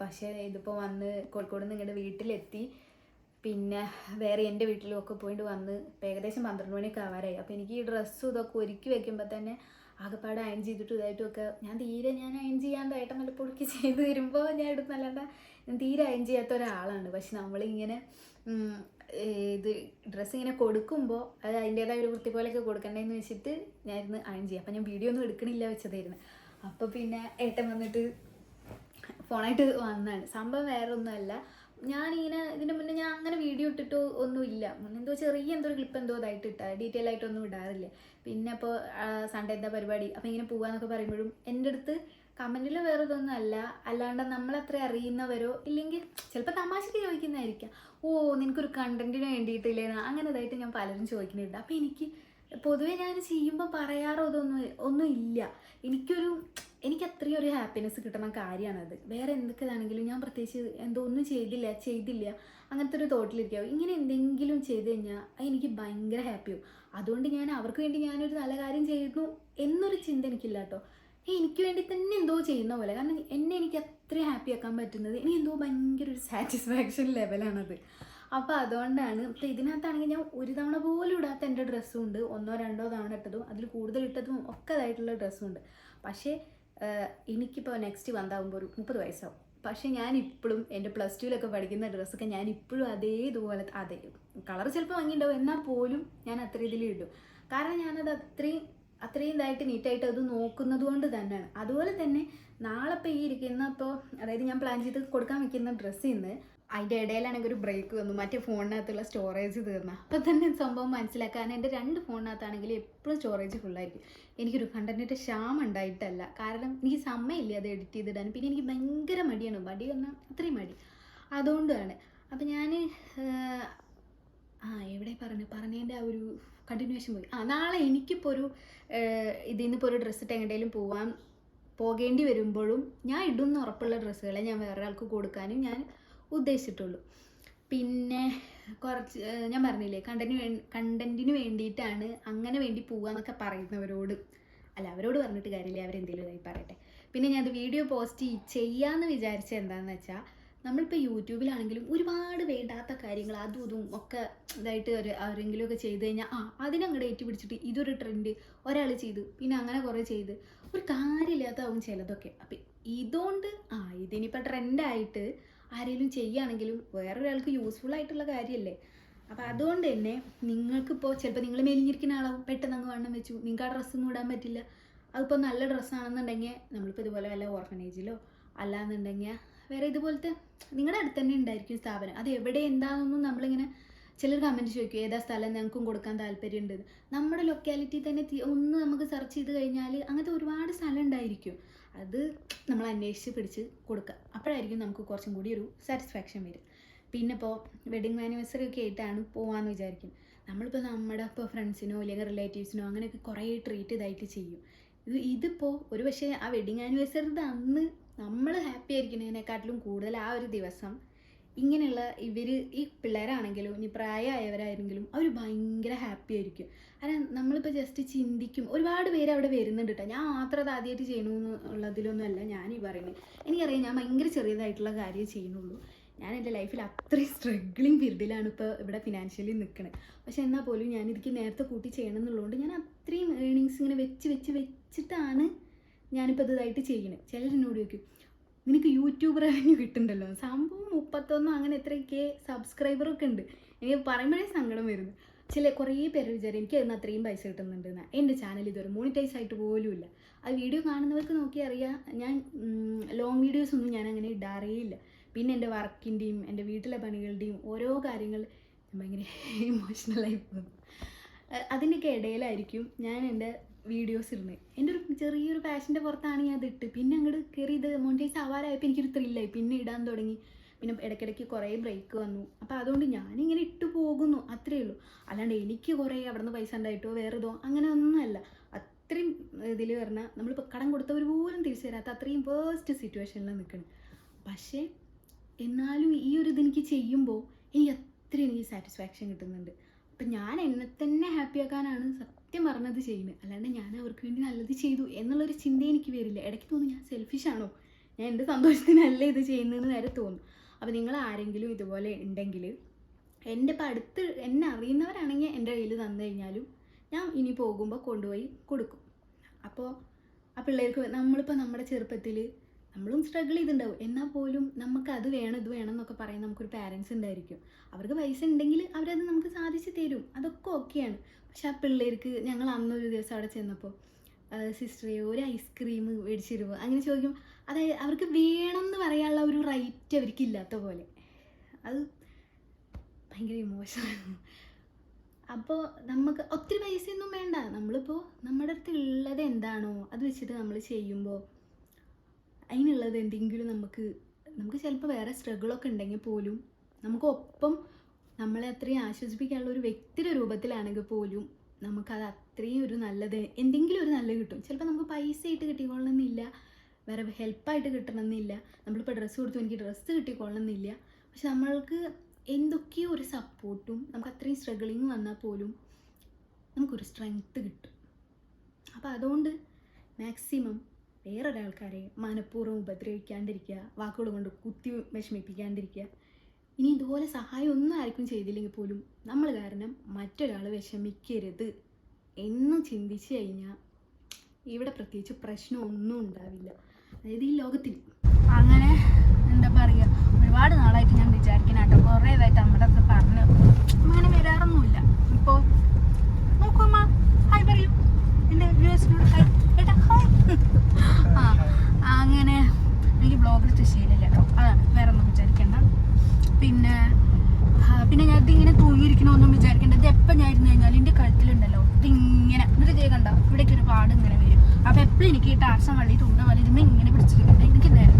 പക്ഷേ ഇതിപ്പോൾ വന്ന് കോഴിക്കോട് നിന്ന് നിങ്ങളുടെ വീട്ടിലെത്തി. പിന്നെ വേറെ എന്റെ വീട്ടിലും ഒക്കെ പോയിട്ട് വന്ന് ഏകദേശം പന്ത്രണ്ട് മണിയൊക്കെ ആവാറായി. അപ്പോൾ എനിക്ക് ഈ ഡ്രസ്സും ഇതൊക്കെ ഒരുക്കി വെക്കുമ്പോൾ തന്നെ ആകെപ്പാട് അയൺ ചെയ്തിട്ടും ഇതായിട്ടും ഒക്കെ ഞാൻ തീരെ ഞാൻ അയൺ ചെയ്യാണ്ട് ഏട്ടൻ വല്ലപ്പോഴൊക്കെ ചെയ്ത് തരുമ്പോൾ ഞാൻ എടുത്തല്ലാണ്ട് ഞാൻ തീരെ അയൺ ചെയ്യാത്ത ഒരാളാണ്. പക്ഷെ നമ്മളിങ്ങനെ ഇത് ഡ്രസ്സ് ഇങ്ങനെ കൊടുക്കുമ്പോൾ അത് അതിന്റേതായ ഒരു വൃത്തി പോലെയൊക്കെ കൊടുക്കണ്ടേന്ന് വെച്ചിട്ട് ഞാനിന്ന് അയൺ ചെയ്യാം. അപ്പം ഞാൻ വീഡിയോ ഒന്നും എടുക്കണില്ല വെച്ചതായിരുന്നു. അപ്പോൾ പിന്നെ ഏട്ടൻ വന്നിട്ട് ഫോണായിട്ട് വന്നതാണ്. സംഭവം വേറെ ഒന്നുമല്ല ഞാനിങ്ങനെ ഇതിന്റെ മുന്നേ ഞാൻ അങ്ങനെ വീഡിയോ ഇട്ടിട്ടോ ഒന്നുമില്ല. മുന്നേ എന്തോ ചെറിയ എന്തോ ഒരു ക്ലിപ്പ് എന്തോ ഇതായിട്ട് ഇട്ടാ. ഡീറ്റെയിൽ ആയിട്ടൊന്നും ഇടാറില്ല. പിന്നെ അപ്പോൾ സൺഡേ എന്താ പരിപാടി? അപ്പോൾ ഇങ്ങനെ പോകാന്നൊക്കെ പറയുമ്പോഴും എന്റെ അടുത്ത് കമന്റിൽ വേറെ ഇതൊന്നും അല്ല അല്ലാണ്ട് നമ്മളത്ര അറിയുന്നവരോ ഇല്ലെങ്കിൽ ചിലപ്പോൾ തമാശയ്ക്ക് ചോദിക്കുന്നതായിരിക്കാം. ഓ നിനക്കൊരു കണ്ടന്റിന് വേണ്ടിയിട്ടില്ലേ അങ്ങനെ ഇതായിട്ട് ഞാൻ പലരും ചോദിക്കുന്നുണ്ട്. അപ്പോൾ എനിക്ക് പൊതുവേ ഞാൻ ചെയ്യുമ്പോൾ പറയാറോ ഇതൊന്നും ഒന്നും ഇല്ല എനിക്കൊരു എനിക്ക് അത്രയും ഒരു ഹാപ്പിനെസ് കിട്ടുന്ന കാര്യമാണത് വേറെ എന്തൊക്കെയാണെങ്കിലും ഞാൻ പ്രത്യേകിച്ച് എന്തോ ഒന്നും ചെയ്തില്ല ചെയ്തില്ല. അങ്ങനത്തെ ഒരു തോട്ടിലിരിക്കാവും ഇങ്ങനെ എന്തെങ്കിലും ചെയ്ത് കഴിഞ്ഞാൽ എനിക്ക് ഭയങ്കര ഹാപ്പിയാവും അതുകൊണ്ട് ഞാൻ അവർക്ക് വേണ്ടി ഞാനൊരു നല്ല കാര്യം ചെയ്യുന്നു എന്നൊരു ചിന്ത എനിക്കില്ല കേട്ടോ എനിക്ക് വേണ്ടി തന്നെ എന്തോ ചെയ്യുന്ന പോലെ. കാരണം എന്നെ എനിക്ക് അത്രയും ഹാപ്പി ആക്കാൻ പറ്റുന്നത് എനിക്ക് എന്തോ ഭയങ്കര ഒരു സാറ്റിസ്ഫാക്ഷൻ ലെവലാണത് അപ്പോൾ അതുകൊണ്ടാണ് ഇപ്പോൾ ഇതിനകത്താണെങ്കിൽ ഞാൻ ഒരു തവണ പോലും ഇടാത്ത എന്റെ ഡ്രസ്സും ഉണ്ട്. ഒന്നോ രണ്ടോ തവണ ഇട്ടതും അതിൽ കൂടുതൽ ഇട്ടതും ഒക്കെ ഇതായിട്ടുള്ള ഡ്രസ്സും ഉണ്ട്. പക്ഷേ എനിക്കിപ്പോൾ നെക്സ്റ്റ് വന്നാകുമ്പോൾ ഒരു മുപ്പത് വയസ്സാവും. പക്ഷേ ഞാൻ ഇപ്പോഴും എന്റെ പ്ലസ് ടുവിലൊക്കെ പഠിക്കുന്ന ഡ്രസ്സൊക്കെ ഞാൻ ഇപ്പോഴും അതേ ഇതുപോലെ അതേ കളർ ചിലപ്പോൾ വാങ്ങിയിട്ടുണ്ടാവും എന്നാൽ പോലും ഞാൻ അത്ര ഇതിൽ ഇടും. കാരണം ഞാനത് അത്രയും അത്രയും ഇതായിട്ട് നീറ്റായിട്ട് അത് നോക്കുന്നത് കൊണ്ട് തന്നെയാണ്. അതുപോലെ തന്നെ നാളെ ഇപ്പോൾ ഈ ഇരിക്കുന്ന ഇപ്പോൾ അതായത് ഞാൻ പ്ലാൻ ചെയ്ത് കൊടുക്കാൻ വെക്കുന്ന ഡ്രസ്സിൽ നിന്ന് അതിന്റെ ഇടയിലാണെങ്കിൽ ഒരു ബ്രേക്ക് വന്നു. മറ്റേ ഫോണിനകത്തുള്ള സ്റ്റോറേജ് തീർന്ന. അപ്പോൾ തന്നെ സംഭവം മനസ്സിലാക്കാൻ എന്റെ രണ്ട് ഫോണിനകത്താണെങ്കിൽ എപ്പോഴും സ്റ്റോറേജ് ഫുള്ളായിരിക്കും എനിക്കൊരു കണ്ടന്റിന്റെ ക്ഷാമം ഉണ്ടായിട്ടല്ല. കാരണം എനിക്ക് സമയമില്ല അത് എഡിറ്റ് ചെയ്തിടാൻ. പിന്നെ എനിക്ക് ഭയങ്കര മടിയാണ്. മടി പറഞ്ഞാൽ അത്രയും മടി. അതുകൊണ്ടാണ്. അപ്പം ഞാൻ ആ എവിടെ പറഞ്ഞു? പറഞ്ഞതിന്റെ ആ ഒരു കണ്ടിന്യൂഷൻ പോയി. ആ നാളെ എനിക്കിപ്പോൾ ഒരു ഇതിൽ നിന്നിപ്പോൾ ഒരു ഡ്രസ്സ് ഇട്ട് എങ്ങോട്ടേലും പോവാൻ പോകേണ്ടി വരുമ്പോഴും ഞാൻ ഇടുന്ന ഉറപ്പുള്ള ഡ്രസ്സുകളെ ഞാൻ വേറെ ആൾക്ക് കൊടുക്കാനും ഞാൻ ഉദ്ദേശിച്ചിട്ടുള്ളൂ. പിന്നെ കുറച്ച് ഞാൻ പറഞ്ഞില്ലേ കണ്ടന്റിന് വേ കണ്ടന്റിന് വേണ്ടിയിട്ടാണ് അങ്ങനെ വേണ്ടി പോവാന്നൊക്കെ പറയുന്നവരോട്. അല്ല അവരോട് പറഞ്ഞിട്ട് കാര്യമില്ല അവരെന്തെങ്കിലും ഇതായി പറയട്ടെ. പിന്നെ ഞാൻ അത് വീഡിയോ പോസ്റ്റ് ചെയ്യാമെന്ന് വിചാരിച്ചത് എന്താണെന്ന് വെച്ചാൽ നമ്മളിപ്പോൾ യൂട്യൂബിലാണെങ്കിലും ഒരുപാട് വേണ്ടാത്ത കാര്യങ്ങൾ അതും ഇതും ഒക്കെ ഇതായിട്ട് ഒരു ആരെങ്കിലും ഒക്കെ ചെയ്ത് കഴിഞ്ഞാൽ ആ അതിനങ്ങോട്ട് ഏറ്റു പിടിച്ചിട്ട് ഇതൊരു ട്രെൻഡ് ഒരാൾ ചെയ്തു പിന്നെ അങ്ങനെ കുറേ ചെയ്ത് ഒരു കാര്യമില്ലാത്തതാവും ചിലതൊക്കെ. അപ്പം ഇതുകൊണ്ട് ആ ഇതിനിപ്പോൾ ട്രെൻഡായിട്ട് ആരെങ്കിലും ചെയ്യുകയാണെങ്കിലും വേറൊരാൾക്ക് യൂസ്ഫുൾ ആയിട്ടുള്ള കാര്യമല്ലേ അപ്പോൾ അതുകൊണ്ട് തന്നെ നിങ്ങൾക്കിപ്പോൾ ചിലപ്പോൾ നിങ്ങൾ മെലിഞ്ഞിരിക്കുന്ന ആളാവും പെട്ടെന്ന് അങ്ങ് വണ്ണം വെച്ചു നിങ്ങൾക്ക് ആ ഡ്രസ്സൊന്നും ഇടാൻ പറ്റില്ല. അതിപ്പോൾ നല്ല ഡ്രസ്സാണെന്നുണ്ടെങ്കിൽ നമ്മളിപ്പോൾ ഇതുപോലെ വല്ല ഓർഫനേജിലോ അല്ലാന്നുണ്ടെങ്കിൽ വേറെ ഇതുപോലത്തെ നിങ്ങളുടെ അടുത്ത് തന്നെ ഉണ്ടായിരിക്കും സ്ഥാപനം. അത് എവിടെ എന്താണെന്നൊന്നും നമ്മളിങ്ങനെ ചിലർ കമന്റ് ചോദിക്കും ഏതാ സ്ഥലം ഞങ്ങൾക്കും കൊടുക്കാൻ താല്പര്യമുണ്ട് നമ്മുടെ ലൊക്കാലിറ്റി തന്നെ ഒന്ന് നമുക്ക് സെർച്ച് ചെയ്ത് കഴിഞ്ഞാൽ അങ്ങനത്തെ ഒരുപാട് സ്ഥലം ഉണ്ടായിരിക്കും. അത് നമ്മൾ അന്വേഷിച്ച് പിടിച്ച് കൊടുക്കുക. അപ്പോഴായിരിക്കും നമുക്ക് കുറച്ചും കൂടി ഒരു സാറ്റിസ്ഫാക്ഷൻ വരും പിന്നെ ഇപ്പോൾ വെഡിങ് ആനിവേഴ്സറി ഒക്കെ ആയിട്ടാണ് പോകാമെന്ന് വിചാരിക്കും. നമ്മളിപ്പോൾ നമ്മുടെ ഇപ്പോൾ ഫ്രണ്ട്സിനോ അല്ലെങ്കിൽ റിലേറ്റീവ്സിനോ അങ്ങനെയൊക്കെ കുറേ ട്രീറ്റ് ഇതായിട്ട് ചെയ്യും. ഇത് ഇതിപ്പോൾ ഒരു പക്ഷേ ആ വെഡിങ് ആനിവേഴ്സറിയുടെ അന്ന് നമ്മൾ ഹാപ്പി ആയിരിക്കുന്നതിനെക്കാട്ടിലും കൂടുതൽ ആ ഒരു ദിവസം ഇങ്ങനെയുള്ള ഇവർ ഈ പിള്ളേരാണെങ്കിലും ഇനി പ്രായമായവരായിരുന്നെങ്കിലും അവർ ഭയങ്കര ഹാപ്പി ആയിരിക്കും. കാരണം നമ്മളിപ്പോൾ ജസ്റ്റ് ചിന്തിക്കും. ഒരുപാട് പേര് അവിടെ വരുന്നുണ്ട് കേട്ടോ ഞാൻ മാത്രം അത് ആദ്യമായിട്ട് ചെയ്യണമെന്നുള്ളതിലൊന്നും അല്ല ഞാൻ ഈ പറയുന്നത്. എനിക്കറിയാം ഞാൻ ഭയങ്കര ചെറിയതായിട്ടുള്ള കാര്യം ചെയ്യുന്നുള്ളൂ. ഞാൻ എന്റെ ലൈഫിൽ അത്രയും സ്ട്രഗ്ലിങ് പീരീഡിലാണ് ഇപ്പോൾ ഇവിടെ ഫിനാൻഷ്യലി നിൽക്കുന്നത് പക്ഷെ എന്നാൽ പോലും ഞാൻ ഇതിക്ക് നേരത്തെ കൂട്ടി ചെയ്യണം എന്നുള്ളതുകൊണ്ട് ഞാൻ അത്രയും ഏണിങ്സ് ഇങ്ങനെ വെച്ച് വെച്ച് വെച്ചിട്ടാണ് ഞാനിപ്പോൾ ഇതായിട്ട് ചെയ്യണത് ചിലരെന്നോട് ചോദിക്കും നിനക്ക് യൂട്യൂബ് റവന്യൂ കിട്ടുന്നുണ്ടല്ലോ. സംഭവം മുപ്പത്തൊന്നോ അങ്ങനെ എത്രയൊക്കെ സബ്സ്ക്രൈബറൊക്കെ ഉണ്ട്. എനിക്ക് പറയുമ്പോഴേ സങ്കടം വരുന്നു. ചില കുറേ പേര് വിചാരം എനിക്ക് അതിന് അത്രയും പൈസ കിട്ടുന്നുണ്ട് എന്റെ ചാനൽ ഇതുവരെ മോണിറ്റൈസ് ആയിട്ട് പോലും ഇല്ല. ആ വീഡിയോ കാണുന്നവർക്ക് നോക്കി അറിയാം ഞാൻ ലോങ് വീഡിയോസ് ഒന്നും ഞാൻ അങ്ങനെ ഇടാറേ ഇല്ല. പിന്നെ എന്റെ വർക്കിന്റെയും എന്റെ വീട്ടിലെ പണികളുടെയും ഓരോ കാര്യങ്ങൾ ഭയങ്കര ഇമോഷണലായി പോകുന്നു. അതിന്റെയൊക്കെ ഇടയിലായിരിക്കും ഞാൻ എന്റെ വീഡിയോസ് ഇടുന്നത് എന്റെ ഒരു ചെറിയൊരു പാഷന്റെ പുറത്താണ് ഞാൻ അതിട്ട് പിന്നെ അങ്ങോട്ട് കയറി ഇത് മോണിറ്റൈസ് ആവാറായപ്പോൾ എനിക്കൊരു ത്രില്ലായി പിന്നെ ഇടാൻ തുടങ്ങി. പിന്നെ ഇടയ്ക്കിടയ്ക്ക് കുറേ ബ്രേക്ക് വന്നു. അപ്പോൾ അതുകൊണ്ട് ഞാനിങ്ങനെ ഇട്ട് പോകുന്നു. അത്രയേ ഉള്ളൂ. അല്ലാണ്ട് എനിക്ക് കുറേ അവിടെ നിന്ന് പൈസ ഉണ്ടായിട്ടോ വേറെ ഇതോ അങ്ങനെ ഒന്നുമല്ല അത്രയും ഇതിൽ പറഞ്ഞാൽ നമ്മളിപ്പോൾ കടം കൊടുത്തവർ പോലും തിരിച്ചു തരാത്ത അത്രയും വേസ്റ്റ് സിറ്റുവേഷനിലാണ് നിൽക്കുന്നത് പക്ഷേ എന്നാലും ഈ ഒരു ഇതെനിക്ക് ചെയ്യുമ്പോൾ എനിക്ക് അത്രയും എനിക്ക് സാറ്റിസ്ഫാക്ഷൻ കിട്ടുന്നുണ്ട്. അപ്പം ഞാൻ എന്നെ തന്നെ ഹാപ്പി ആക്കാനാണ് സത്യം പറഞ്ഞത് ചെയ്യുന്നത് അല്ലാണ്ട് ഞാൻ അവർക്ക് വേണ്ടി നല്ലത് ചെയ്തു എന്നുള്ളൊരു ചിന്ത എനിക്ക് വരില്ല ഇടയ്ക്ക് തോന്നും ഞാൻ സെൽഫിഷ് ആണോ? ഞാൻ എന്റെ സന്തോഷത്തിനല്ല ഇത് ചെയ്യുന്നതെന്ന് വരെ തോന്നും. അപ്പോൾ നിങ്ങൾ ആരെങ്കിലും ഇതുപോലെ ഉണ്ടെങ്കിൽ എന്റെ ഇപ്പം അടുത്ത് എന്നെ അറിയുന്നവരാണെങ്കിൽ എന്റെ കയ്യിൽ തന്നു കഴിഞ്ഞാലും ഞാൻ ഇനി പോകുമ്പോൾ കൊണ്ടുപോയി കൊടുക്കും. അപ്പോൾ ആ പിള്ളേർക്ക് നമ്മളിപ്പോൾ നമ്മുടെ ചെറുപ്പത്തിൽ നമ്മളും സ്ട്രഗിൾ ചെയ്തിട്ടുണ്ടാവും. എന്നാൽ പോലും നമുക്ക് അത് വേണം ഇത് വേണം എന്നൊക്കെ പറയാൻ നമുക്കൊരു പാരൻസ് ഉണ്ടായിരിക്കും. അവർക്ക് പൈസ ഉണ്ടെങ്കിൽ അവരത് നമുക്ക് സാധിച്ചു തരും. അതൊക്കെ ഓക്കെയാണ് പക്ഷെ ആ പിള്ളേർക്ക് ഞങ്ങൾ അന്നൊരു ദിവസം അവിടെ ചെന്നപ്പോൾ സിസ്റ്ററെ ഒരു ഐസ്ക്രീം മേടിച്ചിരുമോ അങ്ങനെ ചോദിക്കും. അതായത് അവർക്ക് വേണം എന്ന് പറയാനുള്ള ഒരു റൈറ്റ് അവർക്ക് ഇല്ലാത്ത പോലെ. അത് ഭയങ്കര ഇമോഷണൽ അപ്പോൾ നമുക്ക് ഒത്തിരി പൈസയൊന്നും വേണ്ട. നമ്മളിപ്പോൾ നമ്മുടെ അടുത്ത് ഉള്ളത് എന്താണോ അത് വെച്ചിട്ട് നമ്മൾ ചെയ്യുമ്പോൾ അതിനുള്ളത് എന്തെങ്കിലും നമുക്ക് നമുക്ക് ചിലപ്പോൾ വേറെ സ്ട്രഗിളൊക്കെ ഉണ്ടെങ്കിൽ പോലും നമുക്ക് ഒപ്പം നമ്മളെ അത്രയും ആശ്വസിപ്പിക്കാനുള്ള ഒരു വ്യക്തിയുടെ രൂപത്തിലാണെങ്കിൽ പോലും നമുക്കത് അത്രയും ഒരു നല്ലത് എന്തെങ്കിലും ഒരു നല്ലത് കിട്ടും. ചിലപ്പോൾ നമുക്ക് പൈസ ആയിട്ട് കിട്ടിക്കൊള്ളണമെന്നില്ല വേറെ ഹെൽപ്പായിട്ട് കിട്ടണമെന്നില്ല. നമ്മളിപ്പോൾ ഡ്രസ്സ് കൊടുത്തു എനിക്ക് ഡ്രസ്സ് കിട്ടിക്കൊള്ളണമെന്നില്ല. പക്ഷെ നമ്മൾക്ക് എന്തൊക്കെയോ ഒരു സപ്പോർട്ടും നമുക്ക് അത്രയും സ്ട്രഗിളിങ് വന്നാൽ പോലും നമുക്കൊരു സ്ട്രെങ്ത്ത് കിട്ടും. അപ്പോൾ അതുകൊണ്ട് മാക്സിമം വേറൊരാൾക്കാരെ മനഃപൂർവം ഉപദ്രവിക്കാണ്ടിരിക്കുക വാക്കുകൾ കൊണ്ട് കുത്തി വിഷമിപ്പിക്കാണ്ടിരിക്കുക. ഇനി ഇതുപോലെ സഹായം ഒന്നും ആർക്കും ചെയ്തില്ലെങ്കിൽ പോലും നമ്മൾ കാരണം മറ്റൊരാൾ വിഷമിക്കരുത് എന്ന് ചിന്തിച്ചു കഴിഞ്ഞാൽ ഇവിടെ പ്രത്യേകിച്ച് പ്രശ്നമൊന്നും ഉണ്ടാവില്ല. അതായത് ഈ ലോകത്തിൽ അങ്ങനെ എന്താ പറയുക ഒരുപാട് നാളായിട്ട് ഞാൻ വിചാരിക്കുന്ന കേട്ടോ കുറേ ഇതായിട്ട് നമ്മുടെ അടുത്ത് പറഞ്ഞു അങ്ങനെ വരാറൊന്നുമില്ല. ഇപ്പോൾ നോക്കുമ്മ ഹായ് പറയൂ. എന്റെ വ്യൂസിനോട് ഹായ് ആ അങ്ങനെ എനിക്ക് ബ്ലോഗ് എടുത്ത് ശീലമില്ല കേട്ടോ. അതാണ് വേറെ ഒന്നും വിചാരിക്കേണ്ട. പിന്നെ പിന്നെ ഞാൻ ഇതിങ്ങനെ തൂങ്ങിയിരിക്കണമെന്നും വിചാരിക്കേണ്ട. ഇത് എപ്പോൾ ഞാൻ ഇരുന്ന് കഴിഞ്ഞാൽ എന്റെ കഴുത്തിലുണ്ടല്ലോ ഇതിങ്ങനെ. എന്നിട്ട് ചെയ്യ കണ്ടോ? ഇവിടേക്ക് ഒരു പാട് ഇങ്ങനെ വരും. അപ്പോൾ എപ്പോഴും എനിക്ക് ഈ ടാർസം വള്ളി തുണ്ട വല്ല ഇരുന്ന് ഇങ്ങനെ പിടിച്ചിരിക്കണ്ട? എനിക്ക് നേരം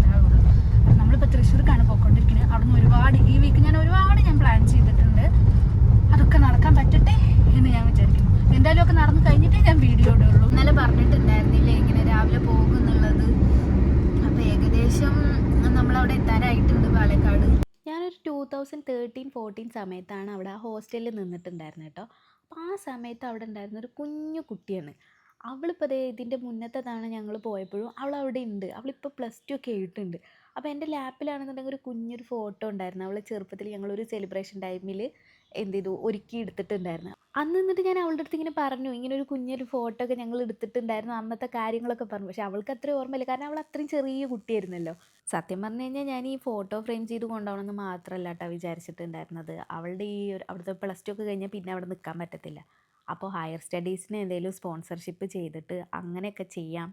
നമ്മളിപ്പോൾ തൃശ്ശൂർക്കാണ് പോയിക്കൊണ്ടിരിക്കുന്നത് അവിടുന്ന് ഒരുപാട് ഈ വീക്ക് ഞാൻ ഒരുപാട് ഞാൻ പ്ലാൻ ചെയ്തിട്ടുണ്ട്. അതൊക്കെ നടക്കാൻ പറ്റട്ടെ എന്ന് ഞാൻ വിചാരിക്കുന്നു. എന്തായാലും ഒക്കെ നടന്നു കഴിഞ്ഞിട്ടേ ഞാൻ വീഡിയോ ഇടുള്ളൂ. ഇന്നലെ പറഞ്ഞിട്ടുണ്ടായിരുന്നില്ലേ ഇങ്ങനെ രാവിലെ പോകും എന്നുള്ളത്? അപ്പോൾ ഏകദേശം നമ്മളവിടെ എത്താനായിട്ടുണ്ട് പാലക്കാട്. ഞാനൊരു ടൂ തൗസൻഡ് തേർട്ടീൻ ഫോർട്ടീൻ സമയത്താണ് അവിടെ ആ ഹോസ്റ്റലിൽ നിന്നിട്ടുണ്ടായിരുന്നത് കേട്ടോ. അപ്പോൾ ആ സമയത്ത് അവിടെ ഉണ്ടായിരുന്ന ഒരു കുഞ്ഞു കുട്ടിയാണ്. അവളിപ്പോൾ അതേ ഇതിന്റെ മുന്നത്തേതാണ് ഞങ്ങൾ പോയപ്പോഴും അവൾ അവിടെ ഉണ്ട്. അവളിപ്പോൾ പ്ലസ് ടു ഒക്കെ ആയിട്ടുണ്ട്. അപ്പോൾ എന്റെ ലാപ്പിലാണെന്നുണ്ടെങ്കിൽ ഒരു കുഞ്ഞൊരു ഫോട്ടോ ഉണ്ടായിരുന്നു. അവളെ ചെറുപ്പത്തിൽ ഞങ്ങളൊരു സെലിബ്രേഷൻ ടൈമിൽ എന്ത് ചെയ്തു ഒരുക്കി എടുത്തിട്ടുണ്ടായിരുന്നു. അന്ന് നിന്നിട്ട് ഞാൻ അവളുടെ അടുത്ത് ഇങ്ങനെ പറഞ്ഞു. ഇങ്ങനെ ഒരു കുഞ്ഞൊരു ഫോട്ടോ ഒക്കെ ഞങ്ങൾ എടുത്തിട്ടുണ്ടായിരുന്നു. അന്നത്തെ കാര്യങ്ങളൊക്കെ പറഞ്ഞു. പക്ഷെ അവൾക്ക് അത്രയും ഓർമ്മയില്ല. കാരണം അവൾ അത്രയും ചെറിയ കുട്ടിയായിരുന്നല്ലോ. സത്യം പറഞ്ഞു കഴിഞ്ഞാൽ ഞാൻ ഈ ഫോട്ടോ ഫ്രെയിം ചെയ്ത് കൊണ്ടുപോകണമെന്ന് മാത്രമല്ല കേട്ടോ വിചാരിച്ചിട്ടുണ്ടായിരുന്നത്. അവളുടെ ഈ ഒരു അവിടുത്തെ പ്ലസ് ടു ഒക്കെ കഴിഞ്ഞാൽ പിന്നെ അവിടെ നിൽക്കാൻ പറ്റത്തില്ല. അപ്പോൾ ഹയർ സ്റ്റഡീസിന് എന്തെങ്കിലും സ്പോൺസർഷിപ്പ് ചെയ്തിട്ട് അങ്ങനെയൊക്കെ ചെയ്യാം.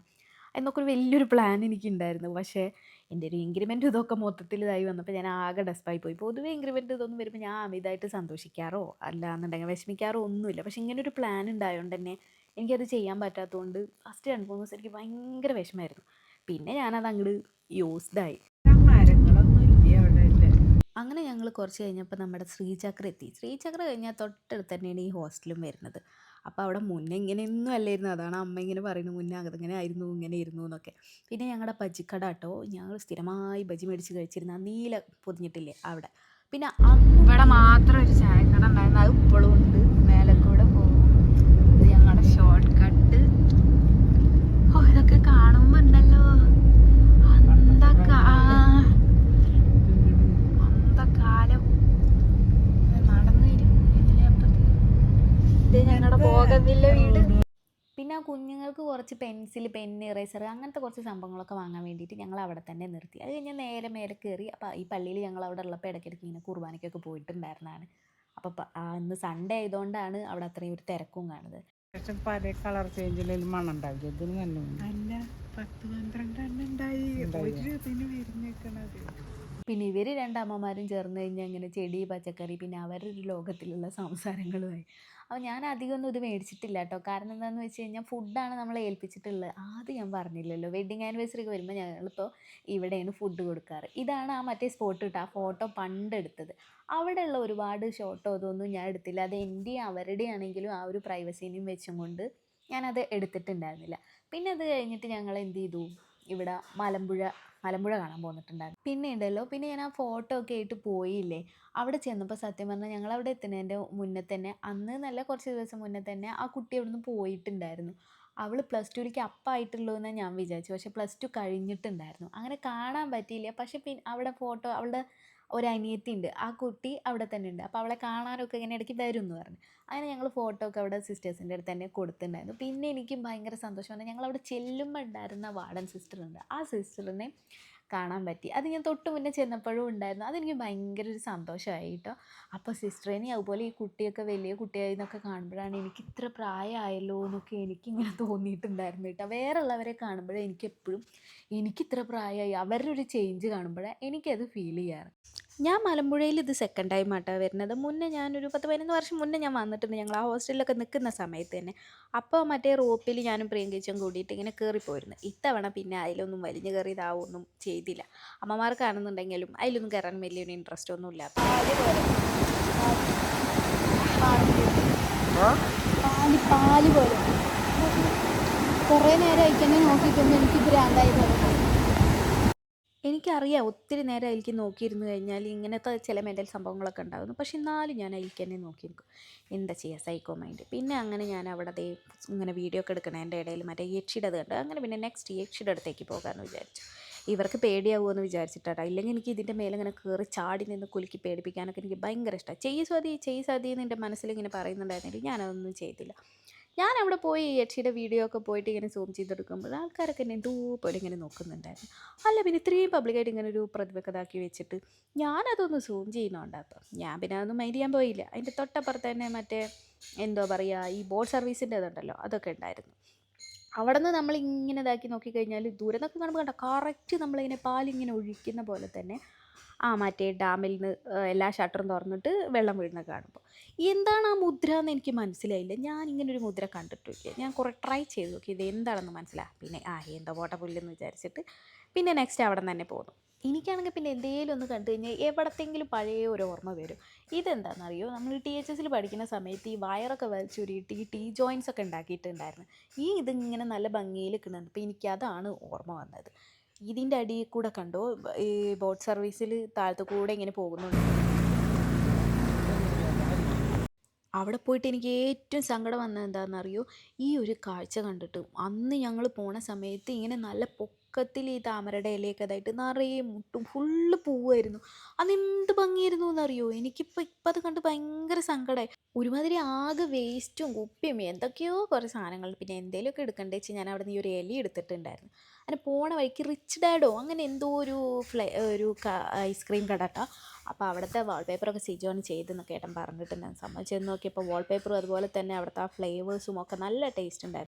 എന്നൊക്കെ ഒരു വലിയൊരു പ്ലാൻ എനിക്കുണ്ടായിരുന്നു. പക്ഷേ എന്റെ ഒരു ഇൻക്രിമെന്റ് ഇതൊക്കെ മൊത്തത്തിൽ ഇതായി വന്നപ്പോൾ ഞാൻ ആകെ ഡെസ്പായി പോയി പൊതുവേ ഇൻക്രിമെന്റ് ഇതൊന്നും വരുമ്പോൾ ഞാൻ അമിതമായിട്ട് സന്തോഷിക്കാറോ അല്ല എന്നുണ്ടെങ്കിൽ വിഷമിക്കാറോ ഒന്നുമില്ല. പക്ഷേ ഇങ്ങനെ ഒരു പ്ലാൻ ഉണ്ടായതുകൊണ്ട് തന്നെ എനിക്കത് ചെയ്യാൻ പറ്റാത്തതുകൊണ്ട് ഫസ്റ്റ് രണ്ട് മൂന്ന് ദിവസം എനിക്ക് ഭയങ്കര വിഷമമായിരുന്നു. പിന്നെ ഞാനത് അങ്ങോട്ട് യൂസ്ഡായി. അങ്ങനെ ഞങ്ങൾ കുറച്ച് കഴിഞ്ഞപ്പോൾ നമ്മുടെ ശ്രീചക്ര എത്തി. ശ്രീചക്ര കഴിഞ്ഞാൽ തൊട്ടടുത്ത് തന്നെയാണ് ഈ ഹോസ്റ്റലും വരുന്നത്. അപ്പോൾ അവിടെ മുന്നേ ഇങ്ങനെയൊന്നും അല്ലായിരുന്നു. അതാണ് അമ്മ ഇങ്ങനെ പറയുന്നത്. മുന്നേ അങ്ങനെ ആയിരുന്നു ഇങ്ങനെ ഇരുന്നു എന്നൊക്കെ. പിന്നെ ഞങ്ങളുടെ ബജിക്കട കേട്ടോ ഞങ്ങൾ സ്ഥിരമായി ബജി മേടിച്ച് കഴിച്ചിരുന്ന നീല പൊതിഞ്ഞിട്ടില്ലേ അവിടെ. പിന്നെ ഇവിടെ മാത്രം ഒരു ചായക്കട ഉണ്ടായിരുന്നു. അത് ഇപ്പോഴും ഉണ്ട്. മേലെ കൂടെ പോകും ഇത് ഞങ്ങളുടെ ഷോർട്ട് കട്ട് ഓ ഇതൊക്കെ കാണുമ്പോ ഉണ്ടല്ലോ അന്തൊക്കെ കാലം നടന്നു വരും ഇതിലപ്പുറത്ത് ഇത് ബോഗവില്ല വീട്. പിന്നെ ആ കുഞ്ഞുങ്ങൾക്ക് കുറച്ച് പെൻസിൽ പെന്ന് ഇറേസർ അങ്ങനത്തെ കുറച്ച് സംഭവങ്ങളൊക്കെ വാങ്ങാൻ വേണ്ടിയിട്ട് ഞങ്ങൾ അവിടെ തന്നെ നിർത്തി. അത് കഴിഞ്ഞ് നേരെ മേലെ കയറി അപ്പോൾ ഈ പള്ളിയിൽ ഞങ്ങൾ അവിടെ ഉള്ളപ്പോൾ ഇടയ്ക്കിടയ്ക്ക് ഇങ്ങനെ കുർബാനയ്ക്കൊക്കെ പോയിട്ടുണ്ടായിരുന്നതാണ്. അപ്പോൾ ഇന്ന് സൺഡേ ആയതുകൊണ്ടാണ് അവിടെ അത്രയും ഒരു തിരക്കും കാണുന്നത്. പക്ഷെ പല കളർ ചേഞ്ചിലും മണം ഉണ്ടാവില്ല ഇതിന് നല്ല അല്ല പത്ത് പന്ത്രണ്ട് എണ്ണം ഉണ്ടായി. ഉണ്ടായി. ഒരു ഇതിന് വരുന്നേക്കണത്. പിന്നെ ഇവർ രണ്ടമ്മമാരും ചേർന്ന് കഴിഞ്ഞാൽ ഇങ്ങനെ ചെടി പച്ചക്കറി പിന്നെ അവരൊരു ലോകത്തിലുള്ള സംസാരങ്ങളുമായി. അപ്പോൾ ഞാൻ അധികമൊന്നും ഇത് മേടിച്ചിട്ടില്ല കേട്ടോ. കാരണം എന്താണെന്ന് വെച്ച് കഴിഞ്ഞാൽ ഫുഡാണ് നമ്മളെ ഏൽപ്പിച്ചിട്ടുള്ളത്. ആദ്യം ഞാൻ പറഞ്ഞില്ലല്ലോ. വെഡിങ് ആനിവേഴ്സറിക്ക് വരുമ്പോൾ ഞങ്ങളിപ്പോൾ ഇവിടെയാണ് ഫുഡ് കൊടുക്കാറ്. ഇതാണ് ആ മറ്റേ സ്പോട്ട് കിട്ടുക ആ ഫോട്ടോ പണ്ട് എടുത്തത് അവിടെയുള്ള ഒരുപാട് ഷോട്ടോ അതൊന്നും ഞാൻ എടുത്തില്ല. അത് എന്റെയും അവരുടെയും ആണെങ്കിലും ആ ഒരു പ്രൈവസീനെയും വെച്ചും കൊണ്ട് ഞാനത് എടുത്തിട്ടുണ്ടായിരുന്നില്ല. പിന്നെ അത് കഴിഞ്ഞിട്ട് ഞങ്ങൾ എന്ത് ചെയ്തു? ഇവിടെ മലമ്പുഴ മലമ്പുഴ കാണാൻ പോന്നിട്ടുണ്ടായിരുന്നു. പിന്നെ ഉണ്ടല്ലോ പിന്നെ ഞാൻ ആ ഫോട്ടോ ഒക്കെ ആയിട്ട് പോയില്ലേ? അവിടെ ചെന്നപ്പോൾ സത്യം പറഞ്ഞാൽ ഞങ്ങൾ അവിടെ എത്തുന്നതിന്റെ മുന്നേ തന്നെ അന്ന് നല്ല കുറച്ച് ദിവസം മുന്നേ തന്നെ ആ കുട്ടി അവിടുന്ന് പോയിട്ടുണ്ടായിരുന്നു. അവൾ പ്ലസ് ടുവിലേക്ക് അപ്പായിട്ടുള്ളൂ എന്നാണ് ഞാൻ വിചാരിച്ചു. പക്ഷേ പ്ലസ് ടു കഴിഞ്ഞിട്ടുണ്ടായിരുന്നു. അങ്ങനെ കാണാൻ പറ്റിയില്ല. പക്ഷേ പിന്നെ അവിടെ ഫോട്ടോ അവളുടെ ഒരു അനിയത്തി ഉണ്ട് ആ കുട്ടി അവിടെ തന്നെ ഉണ്ട്. അപ്പോൾ അവളെ കാണാനൊക്കെ ഇങ്ങനെ ഇടയ്ക്ക് വരും എന്ന് പറഞ്ഞു. അങ്ങനെ ഞങ്ങൾ ഫോട്ടോ ഒക്കെ അവിടെ സിസ്റ്റേഴ്സിന്റെ അടുത്ത് തന്നെ കൊടുത്തിട്ടുണ്ടായിരുന്നു. പിന്നെ എനിക്കും ഭയങ്കര സന്തോഷമാണ് ഞങ്ങൾ അവിടെ ചെല്ലുമ്പോൾ ഉണ്ടായിരുന്ന വാർഡൻ സിസ്റ്ററുണ്ട് ആ സിസ്റ്ററിനെ കാണാൻ പറ്റി. അത് ഞാൻ തൊട്ട് മുന്നേ ചെന്നപ്പോഴും ഉണ്ടായിരുന്നു. അതെനിക്ക് ഭയങ്കര ഒരു സന്തോഷമായി കേട്ടോ. അപ്പോൾ സിസ്റ്ററിനെ അതുപോലെ ഈ കുട്ടിയൊക്കെ വലിയ കുട്ടിയായി എന്നൊക്കെ കാണുമ്പോഴാണ് എനിക്ക് ഇത്ര പ്രായമായല്ലോ എന്നൊക്കെ എനിക്കിങ്ങനെ തോന്നിയിട്ടുണ്ടായിരുന്നു കേട്ടോ. വേറെ ഉള്ളവരെ കാണുമ്പോഴേ എനിക്ക് എപ്പോഴും എനിക്കിത്ര പ്രായമായി. അവരുടെ ഒരു ചേഞ്ച് കാണുമ്പോഴേ എനിക്കത് ഫീൽ ചെയ്യാറ്. ഞാൻ മലമ്പുഴയിൽ ഇത് സെക്കൻഡ് ടൈം ആട്ടോ വരുന്നത്. മുന്നേ ഞാനൊരു പത്ത് പതിനൊന്ന് വർഷം മുന്നേ ഞാൻ വന്നിട്ടുണ്ട്. ഞങ്ങൾ ആ ഹോസ്റ്റലിലൊക്കെ നിൽക്കുന്ന സമയത്ത് തന്നെ. അപ്പോൾ മറ്റേ റോപ്പിൽ ഞാനും പ്രിയങ്കിച്ചും കൂടിയിട്ട് ഇങ്ങനെ കയറിപ്പോയിരുന്നു ഇത്തവണ പിന്നെ അതിലൊന്നും വലിഞ്ഞു കയറി ഒന്നും ചെയ്തില്ല. അമ്മമാർക്കാണെന്നുണ്ടെങ്കിലും അതിലൊന്നും കയറാൻ വലിയൊരു ഇൻട്രസ്റ്റ് ഒന്നും ഇല്ല പാൽ പാൽ പോലെ. കുറേ നേരം അയക്കന്നെ നോക്കിയിട്ടുണ്ട് എനിക്ക് ഭ്രാന്തായി പോലെ എനിക്കറിയാം. ഒത്തിരി നേരം അതിലേക്ക് നോക്കിയിരുന്നു കഴിഞ്ഞാൽ ഇങ്ങനത്തെ ചില മെന്റൽ സംഭവങ്ങളൊക്കെ ഉണ്ടാകുന്നു. പക്ഷെ എന്നാലും ഞാൻ അതിലേക്ക് തന്നെ നോക്കി എന്താ ചെയ്യുക സൈക്കോ മൈൻഡ് പിന്നെ അങ്ങനെ ഞാൻ അവിടെ ദേ ഇങ്ങനെ വീഡിയോ ഒക്കെ എടുക്കണതിന്റെ ഇടയിൽ മറ്റേ യക്ഷിയുടെ കണ്ട്. അങ്ങനെ പിന്നെ നെക്സ്റ്റ് യക്ഷിയുടെ അടുത്തേക്ക് പോകാമെന്ന് വിചാരിച്ചു. ഇവർക്ക് പേടിയാവുമെന്ന് വിചാരിച്ചിട്ടാണ്. ഇല്ലെങ്കിൽ എനിക്ക് ഇതിന്റെ മേലെ ഇങ്ങനെ കയറി ചാടി നിന്ന് കുലുക്കി പേടിപ്പിക്കാനൊക്കെ എനിക്ക് ഭയങ്കര ഇഷ്ടമാണ് ചെയ്യ് സ്വാതി ചെയ്യ് സ്വാതി എന്ന് എന്റെ മനസ്സിലിങ്ങനെ പറയുന്നുണ്ടായിരുന്നെങ്കിൽ ഞാനതൊന്നും ചെയ്തില്ല. ഞാൻ അവിടെ പോയി യക്ഷിയുടെ വീഡിയോ ഒക്കെ പോയിട്ട് ഇങ്ങനെ സൂം ചെയ്ത് ചെയ്തെടുക്കുമ്പോൾ ആൾക്കാരൊക്കെ എന്നെ എന്തോ പോലെ ഇങ്ങനെ നോക്കുന്നുണ്ടായിരുന്നു. അല്ല പിന്നെ ഇത്രയും പബ്ലിക്കായിട്ട് ഇങ്ങനെ ഒരു പ്രതിഭക്കതാക്കി വെച്ചിട്ട് ഞാനതൊന്ന് സൂം ചെയ്യുന്നുണ്ടാട്ടോ ഞാൻ പിന്നെ അതൊന്നും മൈൻഡ് ചെയ്യാൻ പോയില്ല. അതിന്റെ തൊട്ടപ്പുറത്ത് തന്നെ മറ്റേ എന്തോ പറയുക ഈ ബോട്ട് സർവീസിന്റെ ഇതുണ്ടല്ലോ അതൊക്കെ ഉണ്ടായിരുന്നു. അവിടെ നിന്ന് നമ്മളിങ്ങനെ ഇതാക്കി നോക്കിക്കഴിഞ്ഞാൽ ദൂരെ നിന്നൊക്കെ കാണുമ്പോൾ കണ്ടോ കറക്റ്റ് നമ്മളിങ്ങനെ പാലിങ്ങനെ ഒഴിക്കുന്ന പോലെ തന്നെ ആ മറ്റേ ഡാമിൽ നിന്ന് എല്ലാ ഷട്ടറും തുറന്നിട്ട് വെള്ളം വീഴുന്ന കാണുമ്പോൾ എന്താണ് ആ മുദ്ര എന്ന് എനിക്ക് മനസ്സിലായില്ല. ഞാൻ ഇങ്ങനെ ഒരു മുദ്ര കണ്ടിട്ട് കണ്ടിട്ടില്ല ഞാൻ കുറേ ട്രൈ ചെയ്ത് നോക്കി. ഇത് എന്താണെന്ന് മനസ്സിലായി പിന്നെ ആ എന്താ പോട്ട പുല്ലെന്ന് വിചാരിച്ചിട്ട് പിന്നെ നെക്സ്റ്റ് അവിടെ തന്നെ പോന്നു എനിക്കാണെങ്കിൽ പിന്നെ എന്തെങ്കിലും ഒന്ന് കണ്ടു കഴിഞ്ഞാൽ എവിടത്തെങ്കിലും പഴയ ഒരു ഓർമ്മ വരും. ഇതെന്താണെന്നറിയോ നമ്മൾ ടി എച്ച് എസിൽ പഠിക്കുന്ന സമയത്ത് ഈ വയറൊക്കെ വലിച്ചുരുട്ടി ഈ ടീ ജോയിൻസ് ഒക്കെ ഉണ്ടാക്കിയിട്ടുണ്ടായിരുന്നു. ഈ ഇതിങ്ങനെ നല്ല ഭംഗിയിൽ കിട്ടുന്നുണ്ട് അപ്പോൾ എനിക്കതാണ് ഓർമ്മ വന്നത്. ഇതിന്റെ അടിയിൽ കൂടെ കണ്ടോ? ഈ ബോട്ട് സർവീസിൽ താഴത്തു കൂടെ ഇങ്ങനെ പോകുന്നുണ്ട്. അവിടെ പോയിട്ട് എനിക്ക് ഏറ്റവും സങ്കടം വന്നത് എന്താണെന്നറിയോ? ഈ ഒരു കാഴ്ച കണ്ടിട്ട്. അന്ന് ഞങ്ങൾ പോണ സമയത്ത് ഇങ്ങനെ നല്ല പൊക്കത്തിൽ ഈ താമരയുടെ ഇലയൊക്കെ ഇതായിട്ട് നിറയെ മുട്ടും ഫുള്ള് പൂവായിരുന്നു. അതെന്ത് ഭംഗിയായിരുന്നു എന്നറിയോ എനിക്കിപ്പോൾ ഇപ്പം അത് കണ്ട് ഭയങ്കര സങ്കടമായി ഒരുമാതിരി ആകെ വേസ്റ്റും കുപ്പിയും എന്തൊക്കെയോ കുറേ സാധനങ്ങൾ. പിന്നെ എന്തെങ്കിലുമൊക്കെ എടുക്കണ്ടേ വെച്ച് ഞാൻ അവിടെ നിന്ന് ഈ ഒരു ഇല എടുത്തിട്ടുണ്ടായിരുന്നു. അങ്ങനെ പോണ വഴിക്ക് റിച്ച് ഡാഡോ അങ്ങനെ എന്തോ ഒരു ഫ്ലേ ഒരു ഐസ്ക്രീം കടട്ടോ അപ്പോൾ അവിടുത്തെ വാൾപേപ്പറൊക്കെ ഓൺ ചെയ്തെന്നൊക്കെ ഏട്ടൻ പറഞ്ഞിട്ടുണ്ടായിരുന്നു സംബന്ധിച്ച് നോക്കിയപ്പോൾ വാൾപേപ്പറും അതുപോലെ തന്നെ അവിടുത്തെ ആ ഫ്ലേവേഴ്സും ഒക്കെ നല്ല ടേസ്റ്റ് ഉണ്ടായിരുന്നു.